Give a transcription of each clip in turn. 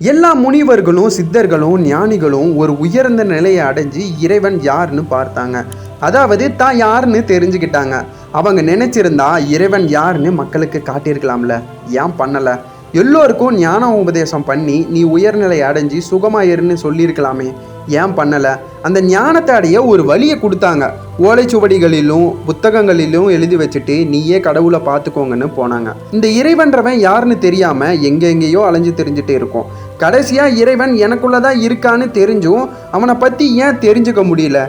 எல்லா முனிவர்களும் சித்தர்களும் ஞானிகளும் ஒரு உயர்ந்த நிலையை அடைஞ்சு இறைவன் யாருன்னு பார்த்தாங்க. அதாவது தான் யாருன்னு தெரிஞ்சுக்கிட்டாங்க. அவங்க நினைச்சிருந்தா இறைவன் யாருன்னு மக்களுக்கு காட்டியிருக்கலாம்ல. ஏன் பண்ணல? எல்லோருக்கும் ஞான உபதேசம் பண்ணி நீ உயர்நிலை அடைஞ்சு சுகமாயிருன்னு சொல்லியிருக்கலாமே. ஏன் பண்ணல? அந்த ஞானத்தை அடைய ஒரு வழியை கொடுத்தாங்க. ஓலைச்சுவடிகளிலும் புத்தகங்களிலும் எழுதி வச்சுட்டு நீயே கடவுளை பார்த்துக்கோங்கன்னு போனாங்க. இந்த இறைவன்றவன் யாருன்னு தெரியாம எங்கெங்கேயோ அலைஞ்சு தெரிஞ்சுட்டே இருக்கும். கடைசியாக இறைவன் எனக்குள்ளதான் இருக்கான்னு தெரிஞ்சும் அவனை பற்றி ஏன் தெரிஞ்சுக்க முடியல?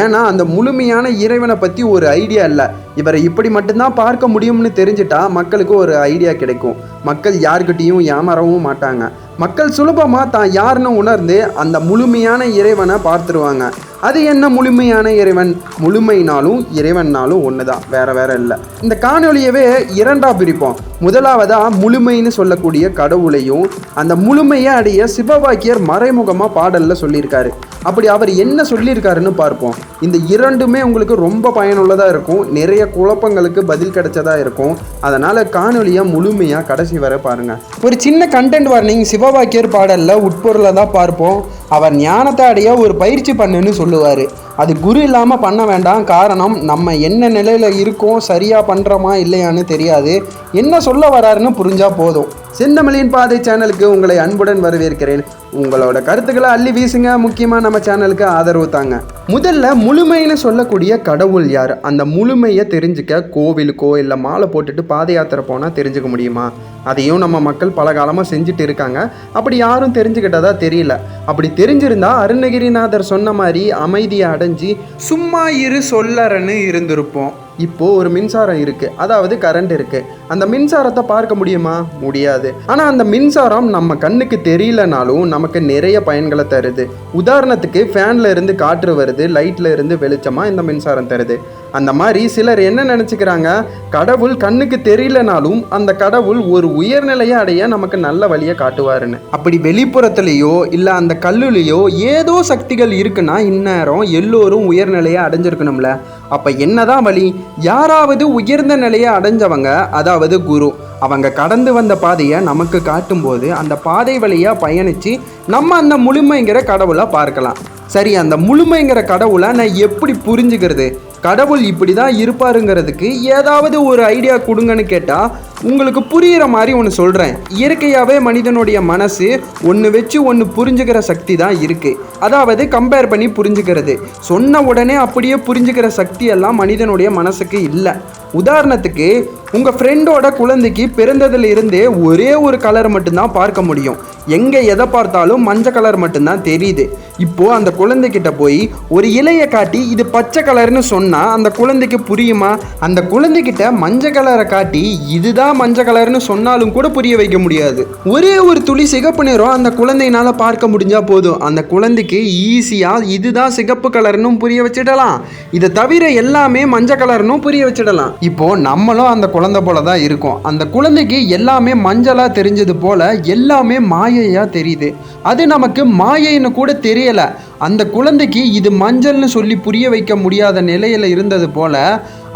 ஏன்னா அந்த முழுமையான இறைவனை பற்றி ஒரு ஐடியா இல்லை. இவரை இப்படி மட்டும்தான் பார்க்க முடியும்னு தெரிஞ்சிட்டா மக்களுக்கு ஒரு ஐடியா கிடைக்கும். மக்கள் யார்கிட்டையும் ஏமாறவும் மாட்டாங்க. மக்கள் சுலபமாக தான் யாருன்னு உணர்ந்து அந்த முழுமையான இறைவனை பார்த்துருவாங்க. அது என்ன முழுமையான இறைவன்? முழுமைனாலும் இறைவன்னாலும் ஒன்று தான் வேற வேற இல்லை. இந்த காணொலியவே இரண்டா பிரிப்போம். முதலாவதா முழுமைன்னு சொல்லக்கூடிய கடவுளையும் அந்த முழுமையை அடைய சிவவாக்கியர் மறைமுகமாக பாடலில் சொல்லியிருக்காரு. அப்படி அவர் என்ன சொல்லியிருக்காருன்னு பார்ப்போம். இந்த இரண்டுமே உங்களுக்கு ரொம்ப பயனுள்ளதாக இருக்கும். நிறைய குழப்பங்களுக்கு பதில் கிடைச்சதாக இருக்கும். அதனால் காணொலியை முழுமையாக கடைசி வரை பாருங்கள் ஒரு சின்ன கண்டென்ட் வார்னிங் சிவவாக்கியர் பாடலில் உட்பொருளை தான் பார்ப்போம். அவர் ஞானத்தை அடைய ஒரு பயிற்சி பண்ணுன்னு சொல்லுவார். அது குரு இல்லாமல் பண்ண வேண்டாம். காரணம் நம்ம என்ன நிலையில் இருக்கோம் சரியாக பண்ணுறோமா இல்லையான்னு தெரியாது. என்ன சொல்ல வராருன்னு புரிஞ்சால் போதும். சின்னமலையின் பாதை சேனலுக்கு உங்களை அன்புடன் வரவேற்கிறேன். உங்களோட கருத்துக்களை அள்ளி வீசுங்க. முக்கியமாக நம்ம சேனலுக்கு ஆதரவு தாங்க. முதல்ல முழுமைன்னு சொல்லக்கூடிய கடவுள் யார்? அந்த முழுமையை தெரிஞ்சுக்க கோவிலுக்கோ இல்லை மாலை போட்டுட்டு பாத யாத்திரை போனால் தெரிஞ்சுக்க முடியுமா? அதையும் நம்ம மக்கள் பல காலமாக செஞ்சுட்டு இருக்காங்க. அப்படி யாரும் தெரிஞ்சுக்கிட்டதா தெரியல. அப்படி தெரிஞ்சிருந்தா அருணகிரிநாதர் சொன்ன மாதிரி அமைதியை அடைஞ்சி சும்மா இரு சொல்லறன்னு இருந்திருப்போம். இப்போது ஒரு மின்சாரம் இருக்குது அதாவது கரண்ட் இருக்குது அந்த மின்சாரத்தை பார்க்க முடியுமா? முடியாது. ஆனால் அந்த மின்சாரம் நம்ம கண்ணுக்கு தெரியலனாலும் நமக்கு நிறைய பயன்களை தருது. உதாரணத்துக்கு ஃபேனில் இருந்து காற்று வருது லைட்டில் இருந்து வெளிச்சமாக இந்த மின்சாரம் தருது. அந்த மாதிரி சிலர் என்ன நினச்சிக்கிறாங்க? கடவுள் கண்ணுக்கு தெரியலனாலும் அந்த கடவுள் ஒரு உயர்நிலையை அடைய நமக்கு நல்ல வழியை காட்டுவாருன்னு. அப்படி வெளிப்புறத்துலேயோ இல்லை அந்த கல்லுலேயோ ஏதோ சக்திகள் இருக்குன்னா இந்நேரம் எல்லோரும் உயர்நிலையை அடைஞ்சிருக்கணும்ல. அப்போ என்னதான் வழி? யாராவது உயர்ந்த நிலையை அடைஞ்சவங்க அதாவது குரு அவங்க கடந்து வந்த பாதையை நமக்கு காட்டும்போது அந்த பாதை வழியாக பயணித்து நம்ம அந்த முழுமைங்கிற கடவுளை பார்க்கலாம். சரி அந்த முழுமைங்கிற கடவுளை நான் எப்படி புரிஞ்சுக்கிறது? கடவுள் இப்படி தான் இருப்பாருங்கிறதுக்கு ஏதாவது ஒரு ஐடியா கொடுங்கன்னு கேட்டால் உங்களுக்கு புரிகிற மாதிரி ஒன்று சொல்கிறேன் இயற்கையாகவே மனிதனுடைய மனசு ஒன்று வச்சு ஒன்று புரிஞ்சுக்கிற சக்தி தான் இருக்குது அதாவது கம்பேர் பண்ணி புரிஞ்சுக்கிறது. சொன்ன உடனே அப்படியே புரிஞ்சுக்கிற சக்தி எல்லாம் மனிதனுடைய மனசுக்கு இல்லை. உதாரணத்துக்கு உங்கள் ஃப்ரெண்டோட குழந்தைக்கு பிறந்ததுலேருந்தே ஒரே ஒரு கலர் மட்டும்தான் பார்க்க முடியும். எங்கே எதை பார்த்தாலும் மஞ்சள் கலர் மட்டும்தான் தெரியுது. இப்போது அந்த குழந்தைகிட்ட போய் ஒரு இலையை காட்டி இது பச்சை கலர்னு சொன்னால் அந்த குழந்தைக்கு புரியுமா? அந்த குழந்தைகிட்ட மஞ்சள் கலரை காட்டி இதுதான் மஞ்சள் கலர்னு சொன்னாலும் கூட புரிய வைக்க முடியாது. ஒரே ஒரு துளி சிகப்பு நிறம் அந்த குழந்தையினால பார்க்க முடிஞ்சா போதும். அந்த குழந்தைக்கு ஈஸியாக இதுதான் சிகப்பு கலர்னு புரிய வச்சிடலாம். இதை தவிர எல்லாமே மஞ்சள் கலர்னும் புரிய வச்சிடலாம். இப்போ நம்மளும் அந்த குழந்தை போல தான் இருக்கும். அந்த குழந்தைக்கு எல்லாமே மஞ்சளாக தெரிஞ்சது போல எல்லாமே மாயையாக தெரியுது. அது நமக்கு மாயைன்னு கூட புரியலை. அந்த குழந்தைக்கு இது மஞ்சள்னு சொல்லி புரிய வைக்க முடியாத நிலையில் இருந்தது போல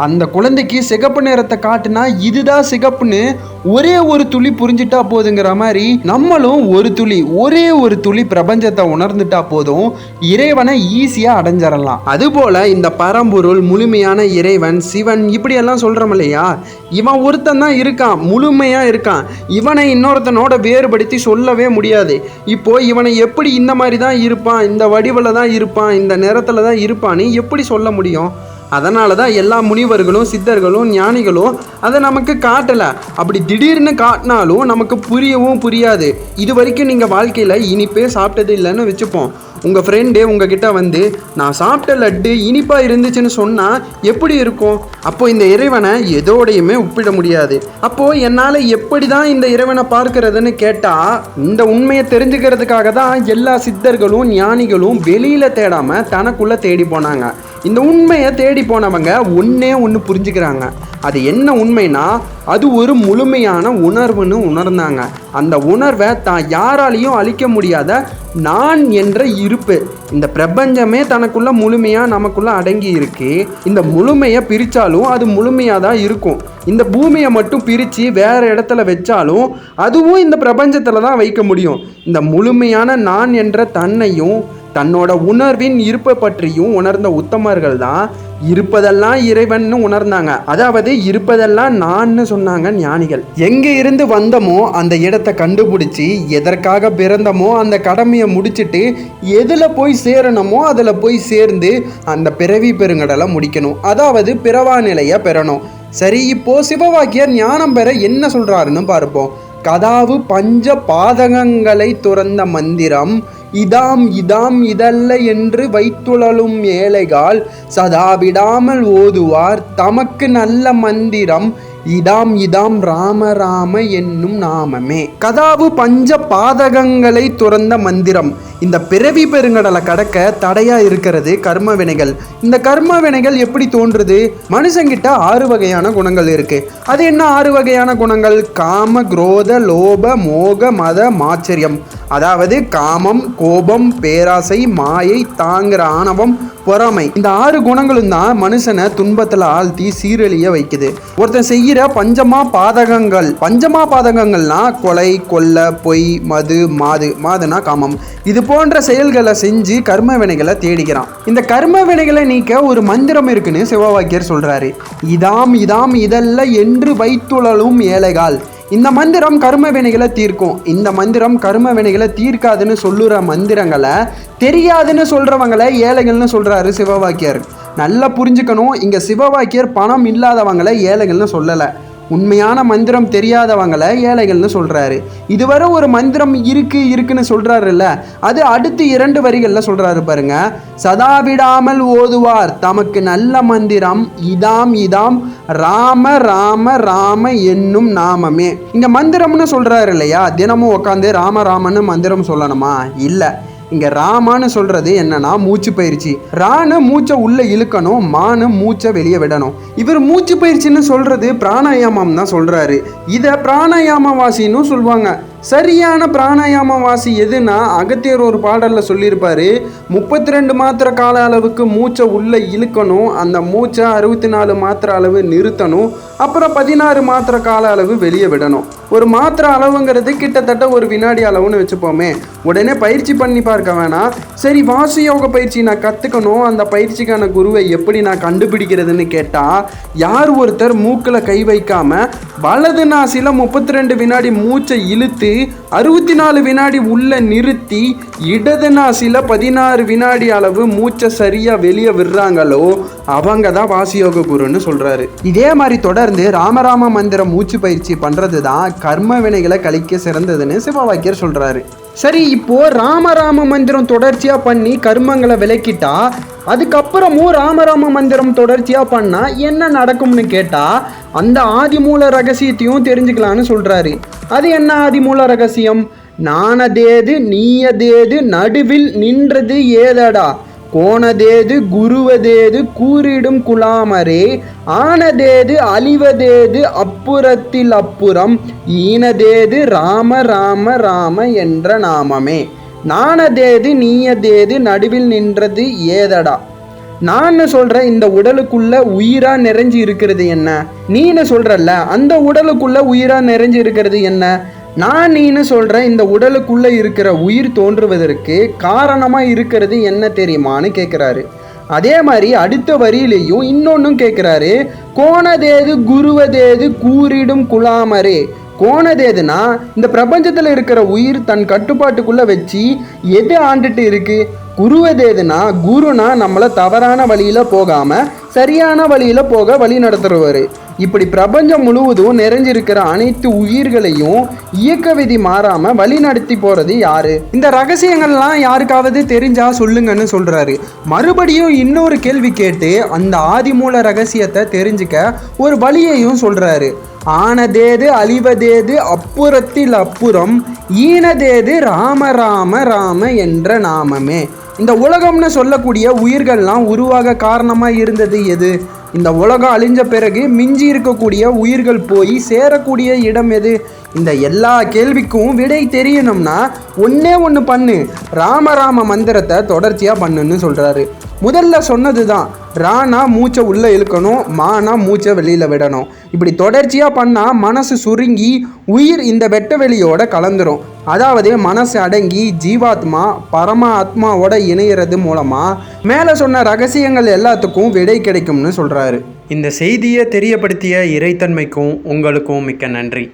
அந்த குழந்தைக்கு சிகப்பு நிறத்தை காட்டுனா இதுதான் சிகப்புன்னு ஒரே ஒரு துளி புரிஞ்சிட்டா போதுங்கிற மாதிரி நம்மளும் ஒரு துளி ஒரே ஒரு துளி பிரபஞ்சத்தை உணர்ந்துட்டா போதும் இறைவனை ஈஸியாக அடைஞ்சிடலாம். அதுபோல இந்த பரம்பொருள் முழுமையான இறைவன் சிவன் இப்படியெல்லாம் சொல்கிறோம் இல்லையா? இவன் ஒருத்தன் தான் இருக்கான் முழுமையாக இருக்கான். இவனை இன்னொருத்தனோட வேறுபடுத்தி சொல்லவே முடியாது. இப்போ இவனை எப்படி இந்த மாதிரி தான் இருப்பான் இந்த வடிவில் தான் இருப்பான் இந்த நேரத்தில் தான் இருப்பான்னு எப்படி சொல்ல முடியும்? அதனால தான் எல்லா முனிவர்களும் சித்தர்களும் ஞானிகளும் அதை நமக்கு காட்டலை. அப்படி திடீர்னு காட்டினாலும் நமக்கு புரியவும் புரியாது. இது வரைக்கும் நீங்கள் வாழ்க்கையில் இனிப்பே சாப்பிட்டது இல்லைன்னு வச்சுப்போம். உங்கள் ஃப்ரெண்டு உங்ககிட்ட வந்து நான் சாப்பிட்ட லட்டு இனிப்பாக இருந்துச்சுன்னு சொன்னால் எப்படி இருக்கும்? அப்போது இந்த இறைவனை எதோடையுமே ஒப்பிட முடியாது. அப்போது என்னால் எப்படி தான் இந்த இறைவனை பார்க்கறதுன்னு கேட்டால் இந்த உண்மையை தெரிஞ்சுக்கிறதுக்காக தான் எல்லா சித்தர்களும் ஞானிகளும் வெளியில் தேடாமல் தனக்குள்ளே தேடி போனாங்க. இந்த உண்மையை தேடி போனவங்க ஒன்றே ஒன்று புரிஞ்சுக்கிறாங்க. அது என்ன உண்மைனா அது ஒரு முழுமையான உணர்வுன்னு உணர்ந்தாங்க. அந்த உணர்வை தான் யாராலையும் அழிக்க முடியாத நான் என்ற இருப்பு. இந்த பிரபஞ்சமே தனக்குள்ள முழுமையாக நமக்குள்ள அடங்கி இருக்கு. இந்த முழுமையை பிரித்தாலும் அது முழுமையாக தான் இருக்கும். இந்த பூமியை மட்டும் பிரித்து வேறு இடத்துல வச்சாலும் அதுவும் இந்த பிரபஞ்சத்தில் தான் வைக்க முடியும். இந்த முழுமையான நான் என்ற தன்னையும் தன்னோட உணர்வின் இருப்பை பற்றியும் உணர்ந்த உத்தமர்கள் தான் இருப்பதெல்லாம் இறைவன்னு உணர்ந்தாங்க. அதாவது இருப்பதெல்லாம் நான்னு சொன்னாங்க ஞானிகள். எங்க இருந்து வந்தமோ அந்த இடத்த கண்டுபிடிச்சி எதற்காக பிறந்தமோ அந்த கடமையை முடிச்சிட்டு எதுல போய் சேரணுமோ அதுல போய் சேர்ந்து அந்த பிறவி பெருங்கடலை முடிக்கணும். அதாவது பிறவா நிலையை பெறணும். சரி இப்போ சிவவாக்கியர் ஞானம் பெற என்ன சொல்றாருன்னு பார்ப்போம். கதாவு பஞ்ச பாதகங்களை துறந்த மந்திரம் இதாம் இதாம் இதல்ல என்று வைத்துழலும் ஏழைகால் சதா விடாமல் ஓதுவார். தமக்கு நல்ல மந்திரம் இதாம் இதாம் ராம ராம என்னும் நாமமே. கதாவு பஞ்ச பாதகங்களை துறந்த மந்திரம். இந்த பிறவி பெருங்கடலை கடக்க தடையா இருக்கிறது கர்ம வினைகள். இந்த கர்ம வினைகள் எப்படி தோன்றுது? மனுஷங்கிட்ட ஆறு வகையான குணங்கள் இருக்கு. அது என்ன ஆறு வகையான குணங்கள்? காம குரோத லோப மோக மத மாச்சரியம். அதாவது காமம் கோபம் பேராசை மாயை தாங்குற ஆணவம் பொறாமை. இந்த ஆறு குணங்களும் தான் மனுஷனை துன்பத்தில் ஆழ்த்தி சீரழிய வைக்குது. ஒருத்தன் செய்கிற பஞ்சமா பாதகங்கள். பஞ்சமா பாதகங்கள்னா கொலை கொல்ல பொய் மது மாது. மாதுனா காமம். இது போன்ற செயல்களை செஞ்சு கர்ம வினைகளை தேடிக்கிறான் இந்த கர்ம வினைகளை நீக்க ஒரு மந்திரம் இருக்குன்னு சிவவாக்கியர் சொல்றாரு. இதாம் இதாம் இதல்ல என்று வைத்துழலும் ஏழைகால் இந்த மந்திரம் கர்ம வினைகளை தீர்க்கும். இந்த மந்திரம் கர்ம வினைகளை தீர்க்காதுன்னு சொல்லுற மந்திரங்களை தெரியாதுன்னு சொல்றவங்களை ஏழைகள்னு சொல்றாரு சிவவாக்கியர். நல்லா புரிஞ்சுக்கணும் இங்க சிவவாக்கியர் பணம் இல்லாதவங்களை ஏழைகள்னு சொல்லலை. உண்மையான மந்திரம் தெரியாதவங்களை ஏழைகள்னு சொல்கிறாரு இதுவரை ஒரு மந்திரம் இருக்கு இருக்குன்னு சொல்கிறாருல்ல அது அடுத்து இரண்டு வரிகளில் சொல்கிறாரு பாருங்க. சதா விடாமல் ஓதுவார் தமக்கு நல்ல மந்திரம் இதாம் இதாம் ராம ராம ராம என்னும் நாமமே. இங்கே மந்திரம்னு சொல்கிறாரு இல்லையா? தினமும் உட்காந்து ராம ராமன்னு மந்திரம் சொல்லணுமா? இல்லை. இங்க ராமான்னு சொல்றது என்னன்னா மூச்சு பயிற்சி. ராணு மூச்சை உள்ள இழுக்கணும் மானு மூச்சை வெளியே விடணும். இவர் மூச்சு பயிற்சின்னு சொல்றது பிராணாயாமம் தான் சொல்றாரு. இதை பிராணாயாமவாசின்னு சொல்லுவாங்க சரியான பிராணாயாம வாசி எதுனா அகத்தியர் ஒரு பாடலில் சொல்லியிருப்பாரு முப்பத்தி ரெண்டு மாத்திரை கால அளவுக்கு மூச்சை உள்ளே இழுக்கணும் அந்த மூச்சை அறுபத்தி நாலு மாத்திரை அளவு நிறுத்தணும் அப்புறம் பதினாறு மாத்திரை கால அளவு வெளியே விடணும். ஒரு மாத்திரை அளவுங்கிறது கிட்டத்தட்ட ஒரு வினாடி அளவுன்னு வச்சுப்போமே. உடனே பயிற்சி பண்ணி பார்க்க வேணாம். சரி வாசு யோக பயிற்சி நான் கற்றுக்கணும் அந்த பயிற்சிக்கான குருவை எப்படி நான் கண்டுபிடிக்கிறதுன்னு கேட்டால் யார் ஒருத்தர் மூக்கில் கை வைக்காமல் வலது நாசியில் முப்பத்தி ரெண்டு வினாடி மூச்சை இழுத்து அறுபத்தி நாலு வினாடி உள்ள நிறுத்தி இடது நாசில பதினாறு வினாடி அளவு மூச்சை சரியா வெளியே விடுறாங்களோ அவங்க தான் வாசியோக குருன்னு சொல்றாரு. இதே மாதிரி தொடர்ந்து ராமராம மந்திரம் மூச்சு பயிற்சி பண்றதுதான் கர்ம வினைகளை கழிக்க சிறந்ததுன்னு சிவவாக்கியர் சொல்றாரு. சரி இப்போ ராமராம மந்திரம் தொடர்ச்சியா பண்ணி கர்மங்களை விளக்கிட்டா அதுக்கப்புறமும் ராமராம மந்திரம் தொடர்ச்சியா பண்ணா என்ன நடக்கும்னு கேட்டா அந்த ஆதிமூல ரகசியத்தையும் தெரிஞ்சுக்கலான்னு சொல்றாரு. அது என்ன ஆதிமூல ரகசியம்? நானதேது நீயதேது நடுவில் நின்றது ஏதடா? கோணதேது குருவதேது கூறிடும் குலாமரே ஆனதேது அழிவதேது அப்புறத்தில் அப்புறம் ஈனதேது ராம ராம ராம என்ற நாமமே. நானதேது நீயதேது நடுவில் நின்றது ஏதடா? நான் சொல்ற இந்த உடலுக்குள்ள உயிரா நிறைஞ்சு இருக்கிறது என்ன? நீன்னு சொல்றல்ல அந்த உடலுக்குள்ள உயிரா நிறைஞ்சு இருக்கிறது என்ன? நான் நீனு சொல்கிற இந்த உடலுக்குள்ளே இருக்கிற உயிர் தோன்றுவதற்கு காரணமாக இருக்கிறது என்ன தெரியுமான்னு கேட்குறாரு அதே மாதிரி அடுத்த வரியிலையும் இன்னொன்றும் கேட்குறாரு கோணதேது குருவதேது கூறிடும் குலாமரே கோணதேதுனா இந்த பிரபஞ்சத்தில் இருக்கிற உயிர் தன் கட்டுப்பாட்டுக்குள்ளே வச்சு எது ஆண்டுட்டு இருக்குது குருவதேதுனா குருனா நம்மளை தவறான வழியில் போகாமல் சரியான வழியில் போக வழி நடத்துறவர். இப்படி பிரபஞ்சம் முழுவதும் நிறைஞ்சிருக்கிற அனைத்து உயிர்களையும் இயக்க விதி மாறாம வழி நடத்தி போறது யாரு? இந்த ரகசியங்கள்லாம் யாருக்காவது தெரிஞ்சா சொல்லுங்கன்னு சொல்றாரு. மறுபடியும் இன்னொரு கேள்வி கேட்டு அந்த ஆதிமூல ரகசியத்தை தெரிஞ்சுக்க ஒரு வழியையும் சொல்றாரு. ஆனதேது அழிவதேது அப்புறத்தில் அப்புறம் ஈனதேது ராம ராம ராம என்ற நாமமே. இந்த உலகம்னு சொல்லக்கூடிய உயிர்கள்லாம் உருவாக காரணமாக இருந்தது எது? இந்த உலகம் அழிஞ்ச பிறகு மிஞ்சி இருக்கக்கூடிய உயிர்கள் போய் சேரக்கூடிய இடம் எது? இந்த எல்லா கேள்விக்கும் விடை தெரியணும்னா ஒன்றே ஒன்று பண்ணு. ராமராம மந்திரத்தை தொடர்ச்சியாக பண்ணுன்னு சொல்கிறாரு முதல்ல சொன்னது தான் ரானா மூச்சை உள்ளே இழுக்கணும் மானா மூச்சை வெளியில் விடணும். இப்படி தொடர்ச்சியாக பண்ணால் மனசு சுருங்கி உயிர் இந்த வெட்ட வெளியோட கலந்துரும். அதாவது மனசு அடங்கி ஜீவாத்மா பரமாத்மாவோட இணையிறது மூலமாக மேலே சொன்ன ரகசியங்கள் எல்லாத்துக்கும் விடை கிடைக்கும்னு சொல்கிறாரு இந்த செய்தியை தெரியப்படுத்திய இறைத்தன்மைக்கும் உங்களுக்கும் மிக்க நன்றி.